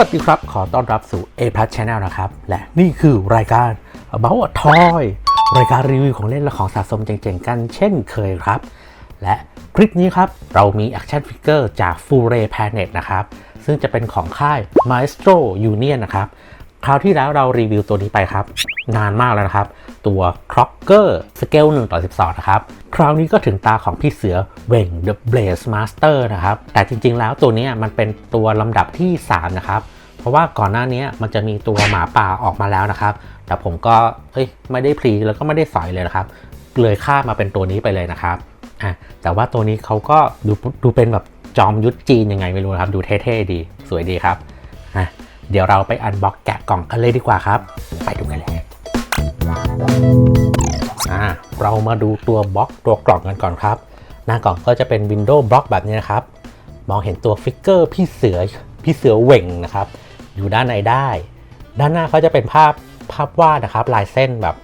วัสดีครับ ขอต้อนรับสู่ A Plus Channel นะครับ และนี่คือรายการ About a Toy รายการรีวิวของเล่นและของสะสมเจ๋งๆกันเช่นเคยครับ และคลิปนี้ครับ เรามี Action Figure จาก f u r e Planet นะครับ ซึ่งจะเป็นของค่าย Maestro Union นะครับคราวที่แล้วเรารีวิวตัวนี้ไปครับ นานมากแล้วนะครับ ตัว Crocker Scale 1ต่อ12 นะครับ คราวนี้ก็ถึงตาของพี่เสือเว่ง The Blaze Master นะครับ แต่จริงๆแล้วตัวนี้มันเป็นตัวลำดับที่ 3 นะครับ ราะว่าก่อนหน้านี้มันจะมีตัวหมาป่าออกมาแล้วนะครับ แต่ผมก็เอ้ยไม่ได้พรีแล้วก็ไม่ได้สอยเลยนะครับ เลยข้ามาเป็นตัวนี้ไปเลยนะครับอะแต่ว่าตัวนี้เขาก็ดูดูเป็นแบบจอมยุทธจีนยังไงไม่รู้นะครับ ดูเท่ๆดีสวยดีครับอะเดี๋ยวเราไปอันบ็อกแกะกล่องกันเลยดีกว่าครับ ไปดูกันเลยอะเรามาดูตัวบล็อกตัวกล่องกันก่อนครับ หน้ากล่องก็จะเป็นวินโดว์บล็อกแบบนี้นะครับ มองเห็นตัวฟิกเกอร์พี่เสือพี่เสือเหว่งนะครับ อยู่ด้านในได้ ด้านหน้าเขาจะเป็นภาพภาพวาดนะครับ ลายเส้นแบบ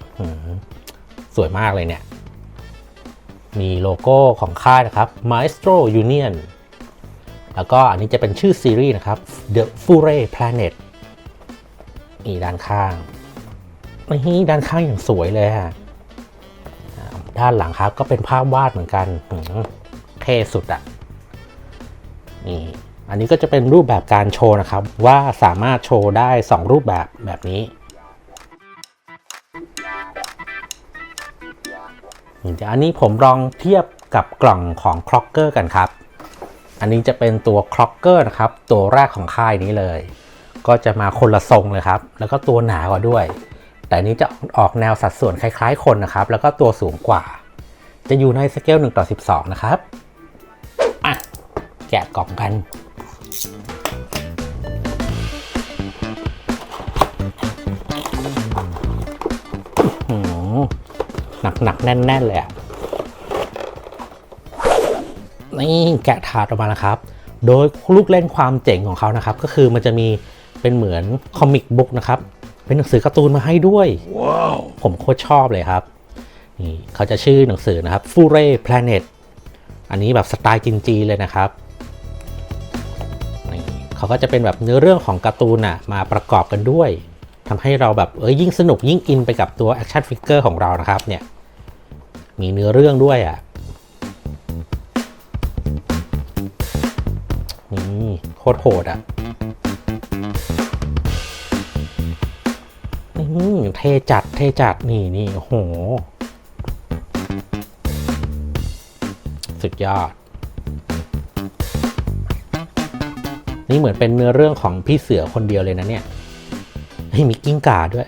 สวยมากเลยเนี่ย มีโลโก้ของค่ายนะครับ Maestro Union แล้วก็อันนี้จะเป็นชื่อซีรีส์นะครับ The f u r e Planet นี่ด้านข้างนี่ด้านข้างอย่างสวยเลยฮะด้านหลังครับก็เป็นภาพวาดเหมือนกันเท่สุดอะนี่ อันนี้ก็จะเป็นรูปแบบการโชว์นะครับ ว่าสามารถโชว์ได้ 2 รูปแบบแบบนี้เดี๋ยวอันนี้ผมลองเทียบกับกล่องของคล็อกเกอร์กันครับ อันนี้จะเป็นตัวคล็อกเกอร์นะครับ ตัวแรกของค่ายนี้เลย ก็จะมาคนละทรงเลยครับ แล้วก็ตัวหนากว่าด้วย แต่นนี้จะออกแนวสัดส่วนคล้ายๆคนนะครับ แล้วก็ตัวสูงกว่า จะอยู่ในสเกล1ต่อ12 นะครับ อะ แกะกล่องกัน หนักหนักๆแน่น ๆ เลยอะนี่แกะถาดออกมาแล้วครับ โดยลูกเล่นความเจ๋งของเขานะครับ ก็คือมันจะมีเป็นเหมือนคอมิกบุ๊กนะครับ เป็นหนังสือการ์ตูนมาให้ด้วยว้าวผมโคตรชอบเลยครับนี่เขาจะชื่อหนังสือนะครับ f u r e Planet อันนี้แบบสไตล์จีนๆเลยนะครับนี่ เขาก็จะเป็นแบบเนื้อเรื่องของการ์ตูนน่ะมาประกอบกันด้วยทำให้เราแบบเอ้ยยิ่งสนุกยิ่งอินไปกับตัวแอคชั่นฟิกเกอร์ของเรานะครับเนี่ยมีเนื้อเรื่องด้วยอะนี่โคตรโหดอะอื้อเทจัดเทจัดนี่นี่โห สุดยอด นี่เหมือนเป็นเนื้อเรื่องของพี่เสือคนเดียวเลยนะเนี่ยเฮ้ยมีกิ้งก่าด้วย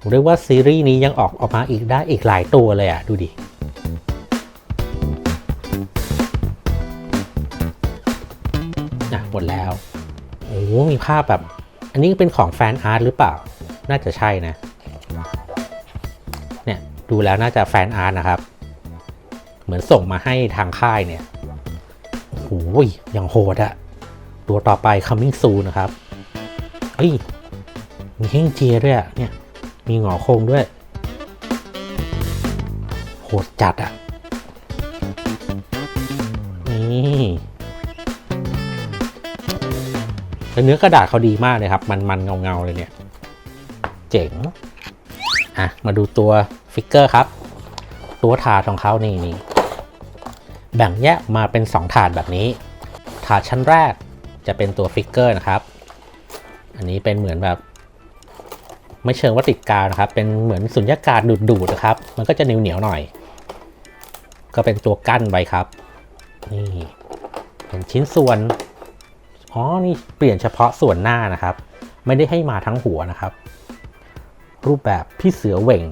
ผมเรียกว่าซีรีส์นี้ยังออกออกมาอีกได้อีกหลายตัวเลยอะ ดูดิ อะ หมดแล้ว โอ้มีภาพแบบ อันนี้เป็นของแฟนอาร์ตหรือเปล่า น่าจะใช่นะ เนี่ย ดูแล้วน่าจะแฟนอาร์ตนะครับ เหมือนส่งมาให้ทางค่ายเนี่ย โอ้โหอย่างโหดอะตัวต่อไป coming soon นะครับเฮ้ย มีเฮงเจียด้วยเนี่ย มีหงอโคงด้วย โหดจัดอะนี่แต่เนื้อกระดาษเขาดีมากเลยครับ มันมันเงาเงาๆเลยเนี่ย เจ๋ง อะ มาดูตัวฟิกเกอร์ครับ ตัวถาดของเขานี่นี่ แบ่งแยกมาเป็น 2 ถาดแบบนี้ ถาดชั้นแรกจะเป็นตัวฟิกเกอร์นะครับ อันนี้เป็นเหมือนแบบ ไม่เชิงว่าติดกาวนะครับ เป็นเหมือนสุญญากาศดูดๆนะครับ มันก็จะเหนียวๆหน่อย ก็เป็นตัวกั้นไว้ครับ นี่ เป็นชิ้นส่วน อ๋อ นี่เปลี่ยนเฉพาะส่วนหน้านะครับ ไม่ได้ให้มาทั้งหัวนะครับ รูปแบบพี่เสือเหว่ง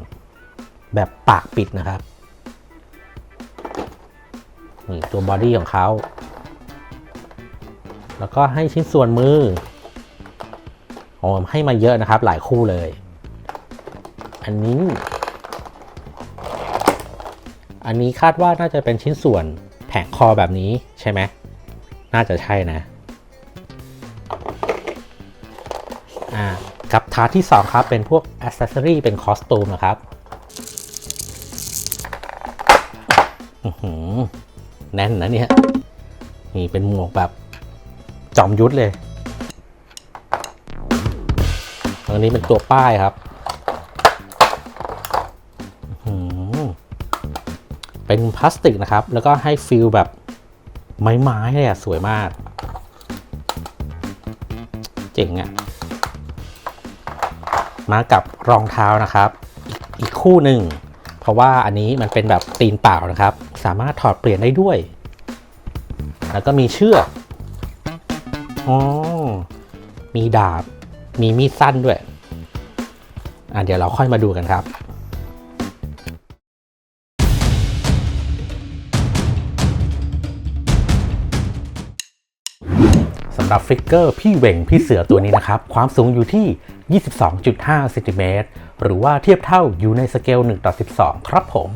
แบบปากปิดนะครับ นี่ตัวบอดี้ของเขา แล้วก็ให้ชิ้นส่วนมือโอ้ให้มาเยอะนะครับหลายคู่เลย อันนี้ อันนี้คาดว่าน่าจะเป็นชิ้นส่วนแผงคอแบบนี้ใช่ไหม น่าจะใช่นะ อ่า กับทาร์ทที่ 2 ครับ เป็นพวกอ c เซสซอรีเป็นคอสตูมนะครับ น่นนะเนี่ยนี่เป็นหมวกแบบจอมยุทธเลยอันนี้เป็นตัวป้ายครับหือเป็นพลาสติกนะครับ แล้วก็ให้ฟิลแบบไม้ๆเลยอะสวยมาก เจ๋งอะมากับรองเท้านะครับ อีกคู่หนึ่ง เพราะว่าอันนี้มันเป็นแบบตีนเปล่านะครับ สามารถถอดเปลี่ยนได้ด้วย แล้วก็มีเชือกอ๋อมีดาบ มีมีดสั้นด้วย อะเดี๋ยวเราค่อยมาดูกันครับสำหรับฟิกเกอร์พี่เหว่งพี่เสือตัวนี้นะครับ ความสูงอยู่ที่ 22.5เซนติเมตรหรือว่าเทียบเท่าอยู่ในสเกล1ต่อ12 ครับผม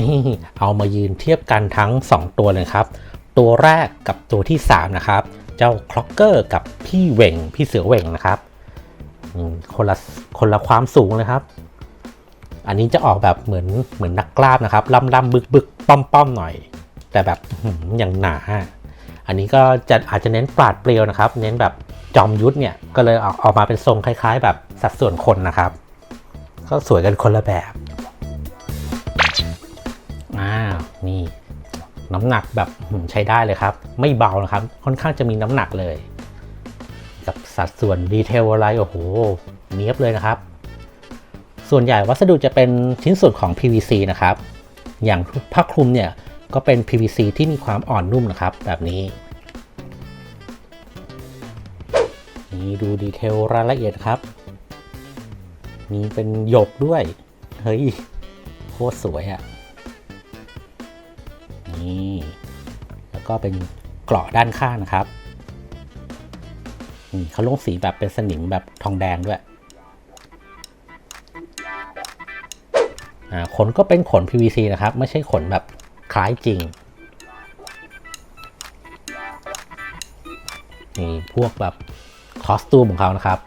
นี่เอามายืนเทียบกันทั้ง 2 ตัวเลยครับ ตัวแรกกับตัวที่ 3 นะครับ เจ้าคล็อกเกอร์กับพี่เหว่งพี่เสือเหว่งนะครับคนละคนละความสูงเลยครับ อันนี้จะออกแบบเหมือนเหมือนนักกล้ามนะครับล่ำล่ำบึกบึกป้อมป้อมหน่อย แต่แบบอย่างหนา อันนี้ก็จะอาจจะเน้นปราดเปรียวนะครับ เน้นแบบจอมยุทธเนี่ยก็เลยออกออกมาเป็นทรงคล้าย ๆ แบบสัดส่วนคนนะครับ ก็สวยกันคนละแบบ นี่น้ำหนักแบบใช้ได้เลยครับ ไม่เบานะครับ ค่อนข้างจะมีน้ำหนักเลย กับสัดส่วนดีเทลอะไรโอ้โหเนี้ยบเลยนะครับ ส่วนใหญ่วัสดุจะเป็นชิ้นส่วนของ PVC นะครับ อย่างผ้าคลุมเนี่ยก็เป็น PVC ที่มีความอ่อนนุ่มนะครับ แบบนี้นี่ดูดีเทลรายละเอียดครับ มีเป็นหยกด้วย เฮ้ยโคตรสวยอะ่ะ นี่แล้วก็เป็นเกราะด้านข้างนะครับนี่เขาลงสีแบบเป็นสนิมแบบทองแดงด้วยขนก็เป็นขน PVC นะครับ ไม่ใช่ขนแบบคล้ายจริงนี่พวกแบบคอสตูมของเขานะครับ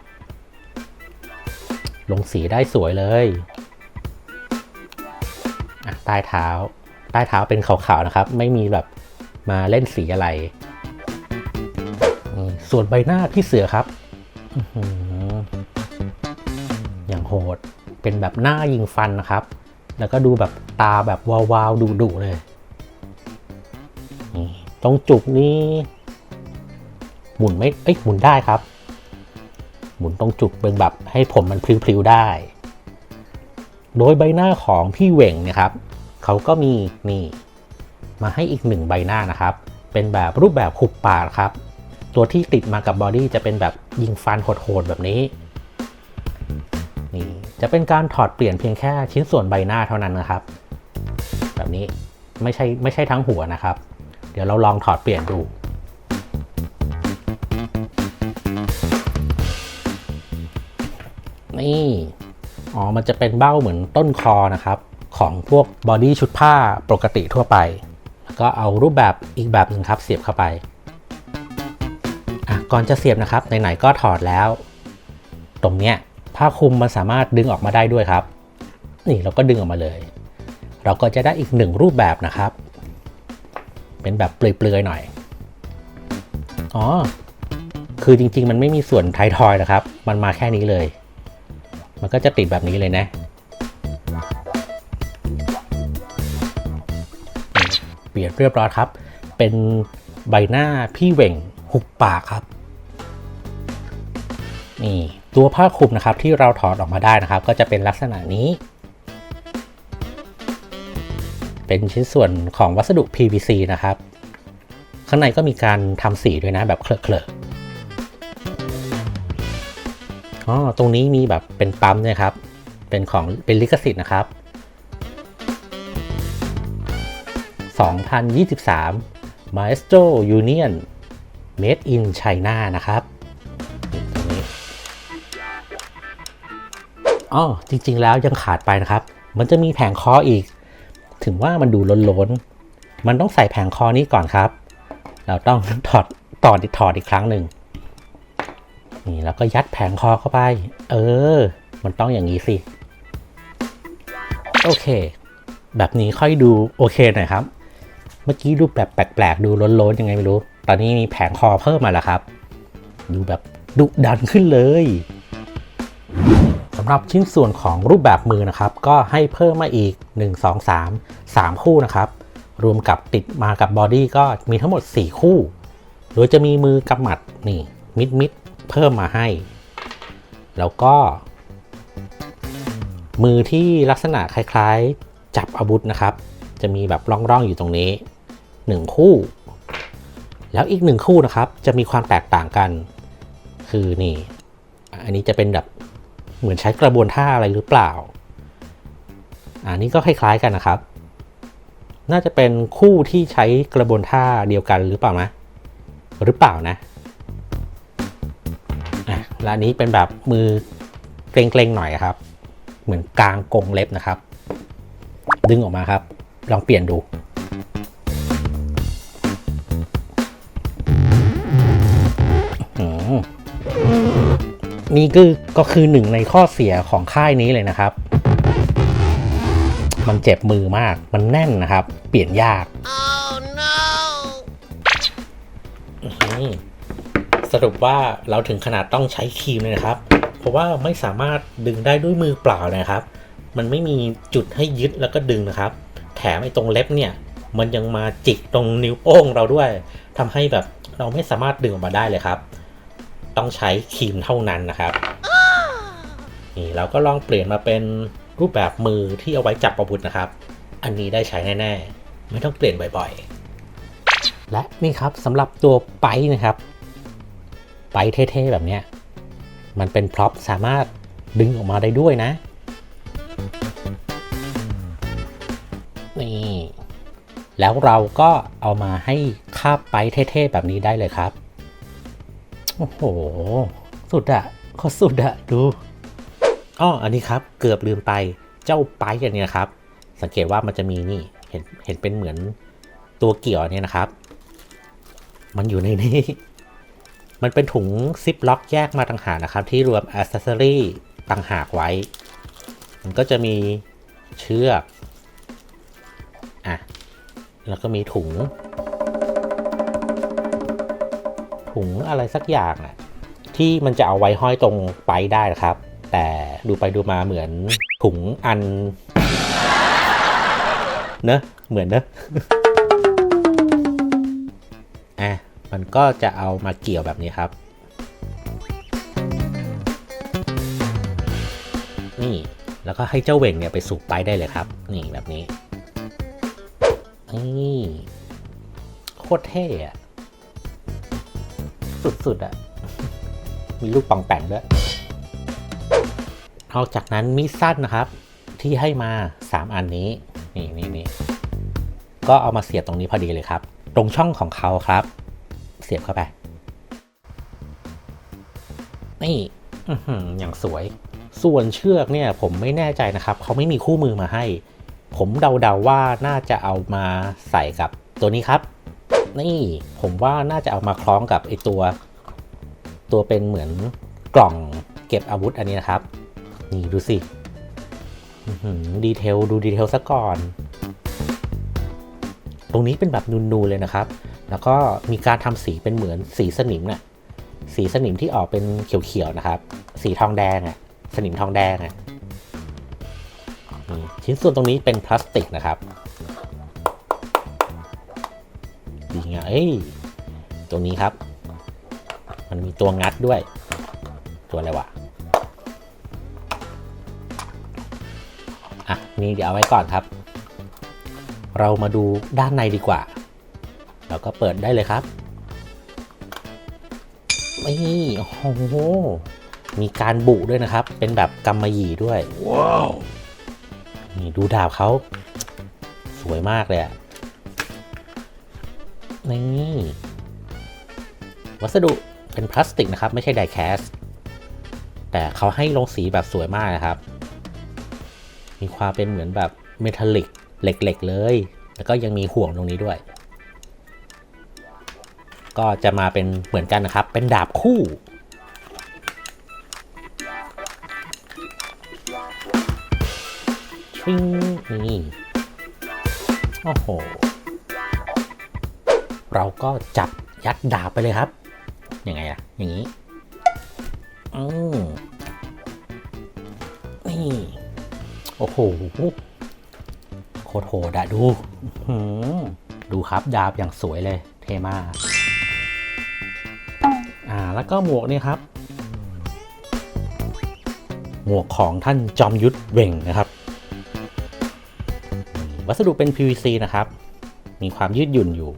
ลงสีได้สวยเลยใต้เท้า ใต้เท้าเป็นขาวๆนะครับ ไม่มีแบบมาเล่นสีอะไร ส่วนใบหน้าพี่เสือครับอย่างโหดเป็นแบบหน้ายิงฟันนะครับ แล้วก็ดูแบบตาแบบวาวๆดุๆเลยตรงจุกนี้หมุนไม่เอ้ยหมุนได้ครับ หมุนตรงจุกเป็นแบบให้ผมมันพลิ้วๆได้ โดยใบหน้าของพี่เหว่งนะครับ เขาก็มีนี่มาให้อีกหนึ่งใบหน้านะครับ เป็นแบบรูปแบบหุบปากครับ ตัวที่ติดมากับบอดี้จะเป็นแบบยิงฟันโหดๆแบบนี้ นี่จะเป็นการถอดเปลี่ยนเพียงแค่ชิ้นส่วนใบหน้าเท่านั้นนะครับ แบบนี้ไม่ใช่ไม่ใช่ทั้งหัวนะครับ เดี๋ยวเราลองถอดเปลี่ยนดูนี่ อ๋อ มันจะเป็นเบ้าเหมือนต้นคอนะครับ ของพวกบอดี้ชุดผ้าปกติทั่วไปแล้วก็เอารูปแบบอีกแบบหนึ่งครับเสียบเข้าไป ก่อนจะเสียบนะครับไหนๆก็ถอดแล้ว ตรงเนี้ยผ้าคลุมมันสามารถดึงออกมาได้ด้วยครับ นี่เราก็ดึงออกมาเลย เราก็จะได้อีกหนึ่งรูปแบบนะครับ เป็นแบบเปลือยๆหน่อย อ๋อ คือจริงๆ มันไม่มีส่วนไทายทอยนะครับ มันมาแค่นี้เลย มันก็จะติดแบบนี้เลยนะ ลี่ยนเรียบร้อยครับ เป็นใบหน้าพี่เหว่งหุบปากครับนี่ตัวผ้าคลุมนะครับที่เราถอดออกมาได้นะครับ ก็จะเป็นลักษณะนี้ เป็นชิ้นส่วนของวัสดุ PVC นะครับ ข้างในก็มีการทำสีด้วยนะแบบเคลอะๆอ๋อตรงนี้มีแบบเป็นปั๊มเนะครับ เป็นของเป็นลิขสิทธิ์นะครับ 2023 Maestro Union Made in China นะครับอ๋อจริงๆแล้วยังขาดไปนะครับ มันจะมีแผงคออีก ถึงว่ามันดูล้นๆ มันต้องใส่แผงคอนี้ก่อนครับ เราต้องถอดต่อถอดอีกครั้งหนึ่งนี่แล้วก็ยัดแผงคอเข้าไป เออ มันต้องอย่างนี้สิ โอเค แบบนี้ค่อยดูโอเคหน่อยครับ มื่อกี้ดูแบบแปลกๆ ดูล้นๆยังไงไม่รู้ ตอนนี้มีแผงคอเพิ่มมาแล้วครับ ดูแบบดุดันขึ้นเลยสำหรับชิ้นส่วนของรูปแบบมือนะครับ ก็ให้เพิ่มมาอีก 1 2 3 3 คู่นะครับ รวมกับติดมากับบอดี้ก็มีทั้งหมด 4 คู่ โดยจะมีมือกำหมัดนี่มิดมิดๆเพิ่มมาให้ แล้วก็ มือที่ลักษณะคล้ายๆ จับอาวุธนะครับ จะมีแบบร่องๆอยู่ตรงนี้ 1 คู่ แล้วอีกหนึ่งคู่นะครับ จะมีความแตกต่างกัน คือนี่ อันนี้จะเป็นแบบเหมือนใช้กระบวนท่าอะไรหรือเปล่า อันนี้ก็คล้ายๆกันนะครับ น่าจะเป็นคู่ที่ใช้กระบวนท่าเดียวกันหรือเปล่านะหรือเปล่านะอะและอันนี้เป็นแบบมือเกรงๆหน่อยครับ เหมือนกลางกงเล็บนะครับ ดึงออกมาครับ ลองเปลี่ยนดู นี่ก็ก็คือหนึ่งในข้อเสียของค่ายนี้เลยนะครับ มันเจ็บมือมาก มันแน่นนะครับ เปลี่ยนยาก Oh no! อืมสรุปว่าเราถึงขนาดต้องใช้ครีมเลยนะครับ เพราะว่าไม่สามารถดึงได้ด้วยมือเปล่าเลยนะครับ มันไม่มีจุดให้ยึดแล้วก็ดึงนะครับ แถมไอ้ตรงเล็บเนี่ย มันยังมาจิกตรงนิ้วโป้งเราด้วยทำให้แบบเราไม่สามารถดึงออกมาได้เลยครับ ต้องใช้ครีมเท่านั้นนะครับนี่เราก็ลองเปลี่ยนมาเป็นรูปแบบมือที่เอาไว้จับอาวุธนะครับ อันนี้ได้ใช้แน่ๆ ไม่ต้องเปลี่ยนบ่อยๆ และนี่ครับสำหรับตัวไปนะครับ ไปเท่ๆแบบเนี้ยมันเป็นพร็อพสามารถดึงออกมาได้ด้วยนะ นี่ แล้วเราก็เอามาให้คาบไปเท่ๆแบบนี้ได้เลยครับ โอ้โห สุดอะโคตรสุดอะดูอ้ออันนี้ครับ เกือบลืมไปเจ้าไปอันเนี้ยครับ สังเกตว่ามันจะมีนี่เห็นเห็นเป็นเหมือนตัวเกี่ยวเนี่ยนะครับ มันอยู่ในนี้ มันเป็นถุงซิปล็อกแยกมาต่างหากนะครับ ที่รวมอ c เซสซอรี่ต่างหากไว้ มันก็จะมีเชือกอะแล้วก็มีถุง ถุงอะไรสักอย่างอะที่มันจะเอาไว้ห้อยตรงไปได้ครับ แต่ดูไปดูมาเหมือนถุงอัน เนอะเหมือนเนอะอะมันก็จะเอามาเกี่ยวแบบนี้ครับ นี่แล้วก็ให้เจ้าเหว่งเนี่ยไปสูบไปได้เลยครับ นี่แบบนี้นี่โคตรเท่อะ สุดๆอะมีลูกปองแปงด้วย นอกจากนั้นมีดสั้นนะครับ ที่ให้มา 3 อันนี้ นี่นี่นี่ก็เอามาเสียบตรงนี้พอดีเลยครับ ตรงช่องของเขาครับ เสียบเข้าไป นี่อย่างสวย ส่วนเชือกเนี่ย ผมไม่แน่ใจนะครับ เขาไม่มีคู่มือมาให้ ผมเดาๆว่าน่าจะเอามาใส่กับตัวนี้ครับ นี่ผมว่าน่าจะเอามาคล้องกับไอตัว ตัวเป็นเหมือนกล่องเก็บอาวุธอันนี้นะครับ นี่ดูสิดีเทลดูดีเทลซะก่อน ตรงนี้เป็นแบบนูนๆเลยนะครับ แล้วก็มีการทำสีเป็นเหมือนสีสนิมน่ะสีสนิมที่ออกเป็นเขียวๆนะครับ สีทองแดงอะ สนิมทองแดงอะชิ้นส่วนตรงนี้เป็นพลาสติกนะครับ ดีงามเอ้ยตรงนี้ครับ มันมีตัวงัดด้วย ตัวอะไรวะอะนี่เดี๋ยวเอาไว้ก่อนครับ เรามาดูด้านในดีกว่าแล้วก็เปิดได้เลยครับนี่โอ้โหมีการบุด้วยนะครับ เป็นแบบกำมะหยี่ด้วย ว้าว นี่ดูดาบเขา สวยมากเลยอะ นี่วัสดุเป็นพลาสติกนะครับ ไม่ใช่ไดแคสแต่เขาให้ลงสีแบบสวยมากนะครับ มีความเป็นเหมือนแบบเมทัลลิกเหล็กๆเลย แล้วก็ยังมีห่วงตรงนี้ด้วย ก็จะมาเป็นเหมือนกันนะครับ เป็นดาบคู่ชิงนี่ โอ้โห เราก็จับยัดดาบไปเลยครับ ยังไงอะอย่างนี้อืมนี่โอ้โหโคตรโหดอะดูดูครับดาบอย่างสวยเลยเท่มากอ่าแล้วก็หมวกนี่ครับ หมวกของท่านจอมยุทธเว่งนะครับ วัสดุเป็น PVC นะครับ มีความยืดหยุ่นอยู่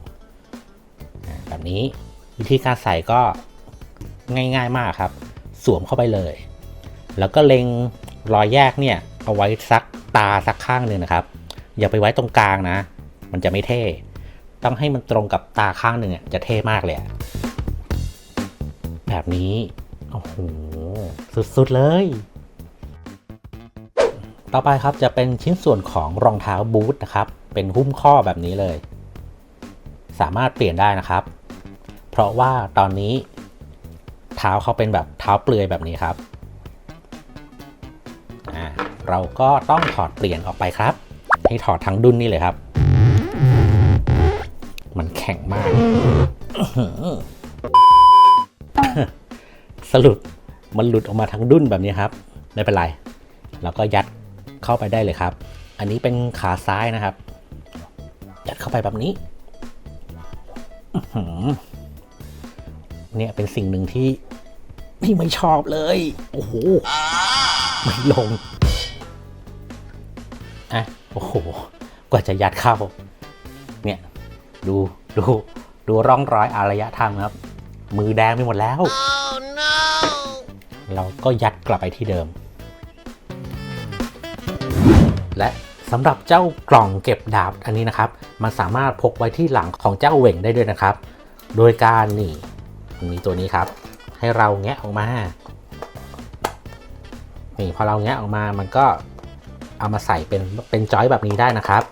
นี้ วิธีการใส่ก็ง่ายๆมากครับ สวมเข้าไปเลย แล้วก็เล็งรอยแยกเนี่ยเอาไว้สักตาสักข้างหนึ่งนะครับ อย่าไปไว้ตรงกลางนะ มันจะไม่เท่ ต้องให้มันตรงกับตาข้างหนึ่งอะจะเท่มากเลยแบบนี้โอ้โหสุดๆเลย ต่อไปครับจะเป็นชิ้นส่วนของรองเท้าบูทนะครับ เป็นหุ้มข้อแบบนี้เลย สามารถเปลี่ยนได้นะครับ เพราะว่าตอนนี้เท้าเขาเป็นแบบเท้าเปลือยแบบนี้ครับอ่าเราก็ต้องถอดเปลี่ยนออกไปครับ ให้ถอดทั้งดุนนี่เลยครับ มันแข็งมาก สรุปมันหลุดออกมาทั้งดุนแบบนี้ครับ ไม่เป็นไร แล้วก็ยัดเข้าไปได้เลยครับ อันนี้เป็นขาซ้ายนะครับ ยัดเข้าไปแบบนี้อ เนี่ยเป็นสิ่งหนึ่งที่ที่ไม่ชอบเลย โอ้โห ไม่ลง อะ โอ้โห กว่าจะยัดเข้า เนี่ย ดูดูดูร่องรอยอารยธรรมครับ มือแดงไปหมดแล้วเราก็ยัดกลับไปที่เดิม และสำหรับเจ้ากล่องเก็บดาบอันนี้นะครับ มันสามารถพกไว้ที่หลังของเจ้าเหว่งได้ด้วยนะครับ โดยการนี่ มีตัวนี้ครับ ให้เราแงะออกมา นี่พอเราแงะออกมามันก็เอามาใส่เป็นเป็นจอยแบบนี้ได้นะครับ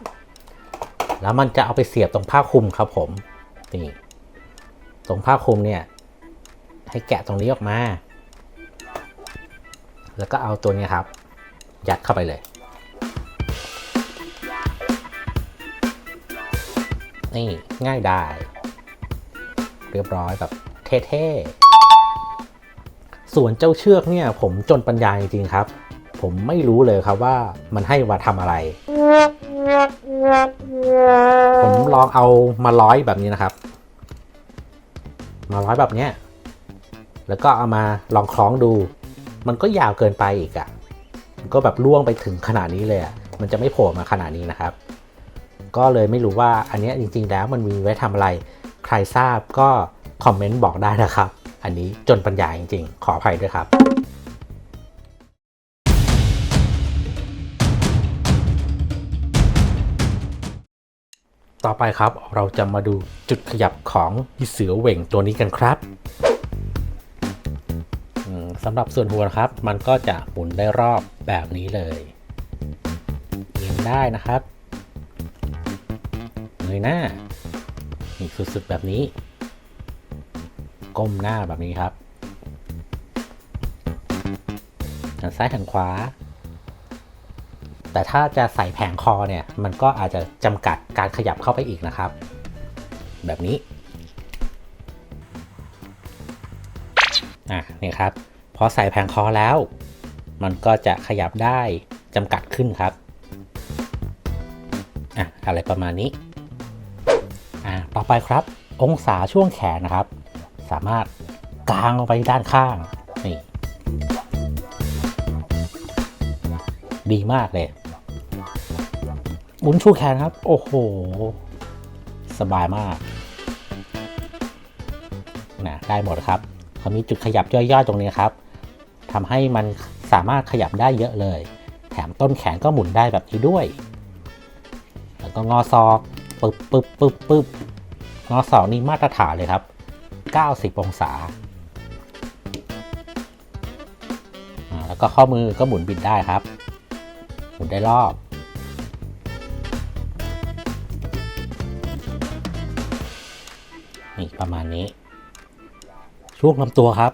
แล้วมันจะเอาไปเสียบตรงผ้าคลุมครับผมนี่ตรงผ้าคลุมเนี่ย ให้แกะตรงนี้ออกมา แล้วก็เอาตัวนี้ครับ ยัดเข้าไปเลย นี่ง่ายได้ เรียบร้อยแบบ เท่ๆ ส่วนเจ้าเชือกเนี่ย ผมจนปัญญาจริงๆครับ ผมไม่รู้เลยครับว่ามันให้มาทำอะไร ผมลองเอามาร้อยแบบนี้นะครับ มาร้อยแบบเนี้ย แล้วก็เอามาลองคล้องดู มันก็ยาวเกินไปอีกอะ่ะมันก็แบบล่วงไปถึงขนาดนี้เลยอะ่ะ มันจะไม่โผล่มาขนาดนี้นะครับ ก็เลยไม่รู้ว่าอันนี้จริง ๆ แล้วมันมีไว้ทำอะไร ใครทราบก็ คอมเมนต์บอกได้นะครับ อันนี้จนปัญญาจริงๆ ขออภัยด้วยครับต่อไปครับเราจะมาดูจุดขยับของพี่เสือเหว่งตัวนี้กันครับสำหรับส่วนหัวนะครับ มันก็จะหมุนได้รอบแบบนี้เลยเอียงได้นะครับเงยหน้านี่สุดๆแบบนี้ ก้มหน้าแบบนี้ครับหันซ้ายหันขวา แต่ถ้าจะใส่แผงคอเนี่ย มันก็อาจจะจำกัดการขยับเข้าไปอีกนะครับ แบบนี้ อะนี่ครับ พอใส่แผงคอแล้ว มันก็จะขยับได้จำกัดขึ้นครับ อะ อะไรประมาณนี้ อะ ต่อไปครับ องศาช่วงแขนนะครับ สามารถกางลงไปด้านข้างนี่ดีมากเลยหมุนชูแขนครับ โอ้โห สบายมากนะได้หมดครับเขามีจุดขยับย่อยๆตรงนี้ครับทำให้มันสามารถขยับได้เยอะเลย แถมต้นแขนก็หมุนได้แบบนี้ด้วย แล้วก็งอศอกปึ๊บปึ๊บปึ๊บปึ๊บงอศอกนี่มาตรฐานเลยครับ 90 องศาอ่าแล้วก็ข้อมือก็หมุนบิดได้ครับ หมุนได้รอบ นี่ประมาณนี้ ช่วงลำตัวครับ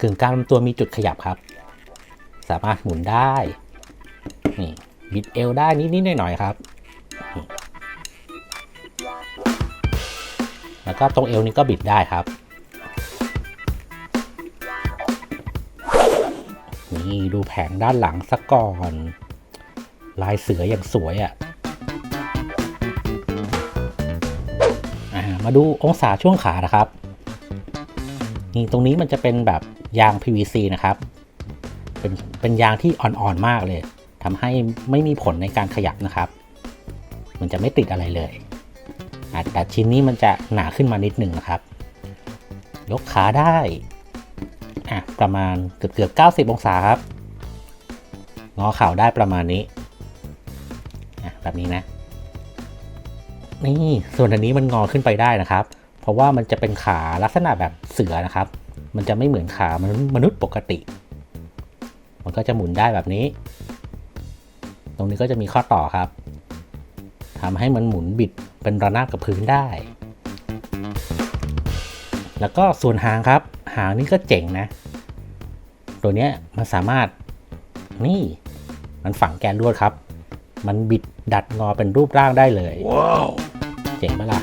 กึ่งกลางลำตัวมีจุดขยับครับ สามารถหมุนได้ นี่บิดเอวได้นิดๆหน่อยๆครับ แล้วก็ตรงเอวนี้ก็บิดได้ครับ นี่ดูแผงด้านหลังสักก่อน ลายเสืออย่างสวยอะ่ะมาดูองศาช่วงขานะครับ นี่ตรงนี้มันจะเป็นแบบยาง PVC นะครับ เป็นเป็นยางที่อ่อนๆมากเลยทำให้ไม่มีผลในการขยับนะครับ มันจะไม่ติดอะไรเลย อะแต่ชิ้นนี้มันจะหนาขึ้นมานิดหนึ่งนะครับ ยกขาได้อะประมาณเกือบเกือบ90 องศาครับงอเข่าได้ประมาณนี้อะแบบนี้นะ นี่ส่วนอันนี้มันงอขึ้นไปได้นะครับ เพราะว่ามันจะเป็นขาลักษณะแบบเสือนะครับ มันจะไม่เหมือนขามนุษย์มนุษย์ปกติ มันก็จะหมุนได้แบบนี้ ตรงนี้ก็จะมีข้อต่อครับทำให้มันหมุนบิด เป็นระนาบกับพื้นได้ แล้วก็ส่วนหางครับ หางนี่ก็เจ๋งนะ ตัวเนี้ยมันสามารถนี่มันฝังแกนลวดครับ มันบิดดัดงอเป็นรูปร่างได้เลย ว้าว เจ๋งปะล่ะ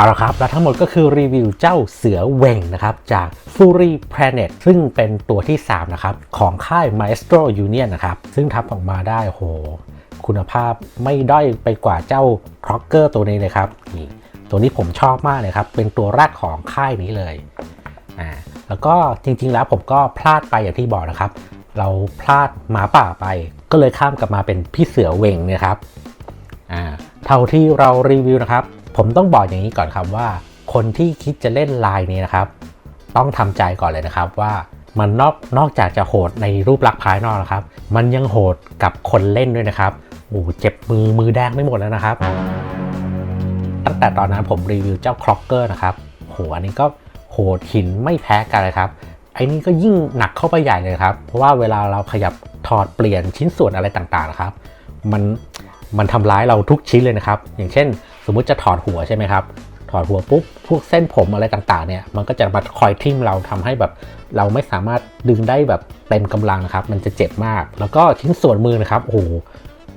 เอาละครับ และทั้งหมดก็คือรีวิวเจ้าเสือเวงนะครับ จาก Fury Planet ซึ่งเป็นตัวที่ 3 นะครับ ของค่าย Maestro Union นะครับ ซึ่งทำออกมาได้โห คุณภาพไม่ด้อยไปกว่าเจ้า c r o c k e r ตัวนี้เลยครับนี่ตัวนี้ผมชอบมากเลยครับ เป็นตัวแรกของค่ายนี้เลยอ่าแล้วก็จริงๆแล้วผมก็พลาดไปอย่างที่บอกนะครับ เราพลาดหมาป่าไป ก็เลยข้ามกลับมาเป็นพี่เสือเวงเนี่ยครับอ่าเท่าที่เรารีวิวนะครับ ผมต้องบอกอย่างนี้ก่อนครับว่า คนที่คิดจะเล่นลายนี้นะครับ ต้องทำใจก่อนเลยนะครับว่ามันนอกนอกจากจะโหดในรูปลักษณ์ภายนอกนะครับ มันยังโหดกับคนเล่นด้วยนะครับโอ้เจ็บมือมือแดงไม่หมดแล้วนะครับ ตั้งแต่ตอนนั้นผมรีวิวเจ้าคล็อกเกอร์นะครับโหอันนี้ก็โหดหินไม่แพ้กันเลยครับไอ้นี่ก็ยิ่งหนักเข้าไปใหญ่เลยครับ เพราะว่าเวลาเราขยับถอดเปลี่ยนชิ้นส่วนอะไรต่างๆนะครับ มันมันทำร้ายเราทุกชิ้นเลยนะครับ อย่างเช่น สมมุติจะถอดหัวใช่ไหมครับ ถอดหัวปุ๊บ พวกเส้นผมอะไรต่างๆ เนี่ย มันก็จะมาคอยทิ่มเราทำให้แบบ เราไม่สามารถดึงได้แบบเต็มกำลังนะครับ มันจะเจ็บมาก แล้วก็ชิ้นส่วนมือนะครับ โอ้โห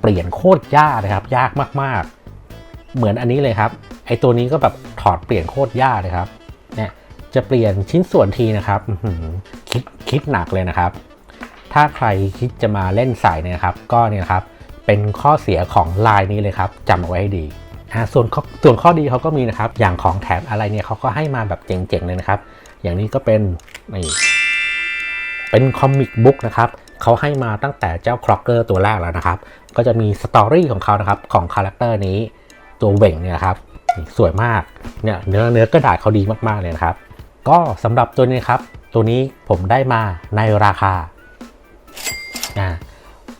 เปลี่ยนโคตรยากนะครับ ยากมากๆ เหมือนอันนี้เลยครับ ไอตัวนี้ก็แบบถอดเปลี่ยนโคตรยากเลยครับ เนี่ย จะเปลี่ยนชิ้นส่วนทีนะครับคิดคิดหนักเลยนะครับ ถ้าใครคิดจะมาเล่นสายเนี่ยครับ ก็เนี่ยครับ เป็นข้อเสียของลายนี้เลยครับจำเอาไว้ให้ดี อ่าส่วนส่วนข้อดีเขาก็มีนะครับ อย่างของแถมอะไรเนี่ยเขาก็ให้มาแบบเจ๋งๆเลยนะครับ อย่างนี้ก็เป็นนี่เป็นคอมิกบุ๊กนะครับเขาให้มาตั้งแต่เจ้าครอกเกอร์ตัวแรกแล้วนะครับ ก็จะมีสตอรี่ของเขานะครับของคาแรคเตอร์นี้ตัวเหว่งเนี่ยครับสวยมากเนี่ยเนื้อเนื้อกระดาษเขาดีมากๆเลยนะครับ ก็สำหรับตัวนี้ครับ ตัวนี้ผมได้มาในราคา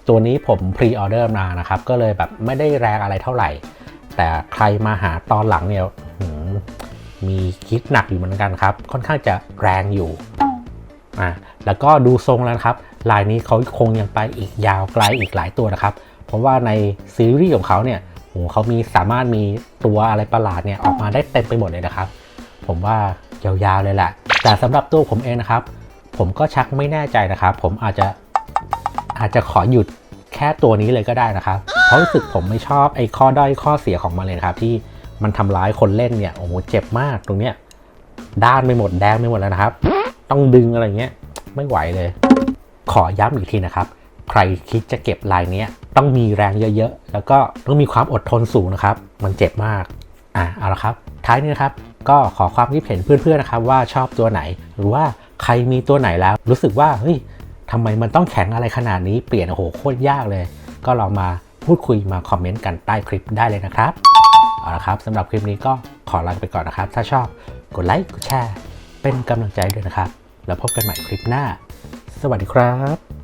ตัวนี้ผมพรีออเดอร์มานะครับ ก็เลยแบบไม่ได้แรงอะไรเท่าไหร่ แต่ใครมาหาตอนหลังเนี่ยหืมมีคิดหนักอยู่เหมือนกันครับ ค่อนข้างจะแรงอยู่อ่าแล้วก็ดูทรงแล้วนะครับ ลายนี้เขาคงยังไปอีกยาวไกลอีกหลายตัวนะครับ เพราะว่าในซีรีส์ของเขาเนี่ยโหเขามีสามารถมีตัวอะไรประหลาดเนี่ยออกมาได้เต็มไปหมดเลยนะครับ ผมว่ายาวๆเลยแหละ แต่สำหรับตัวผมเองนะครับ ผมก็ชักไม่แน่ใจนะครับ ผมอาจจะอาจจะขอหยุดแค่ตัวนี้เลยก็ได้นะครับ เพราะรู้สึกผมไม่ชอบไอ้ข้อด้อยข้อเสียของมันเลยครับที่มันทำร้ายคนเล่นเนี่ยโอ้โหเจ็บมากตรงเนี้ยด้านไปหมดแดงไปหมดแล้วนะครับ ต้องดึงอะไรเงี้ยไม่ไหวเลย ขอย้ำอีกทีนะครับ ใครคิดจะเก็บลายเนี้ยต้องมีแรงเยอะๆ แล้วก็ต้องมีความอดทนสูงนะครับ มันเจ็บมาก อะเอาละครับ ท้ายนี้นะครับ ก็ขอความคิดเห็นเพื่อนๆนะครับ ว่าชอบตัวไหน หรือว่าใครมีตัวไหนแล้ว รู้สึกว่าเฮ้ยทำไมมันต้องแข็งอะไรขนาดนี้เปลี่ยนโอ้โหโคตรยากเลย ก็ลองมา พูดคุยมาคอมเมนต์กันใต้คลิปได้เลยนะครับ เอาละครับสำหรับคลิปนี้ก็ขอลาไปก่อนนะครับ ถ้าชอบกดไลค์กดแชร์เป็นกำลังใจด้วยนะครับ แล้วพบกันใหม่คลิปหน้า สวัสดีครับ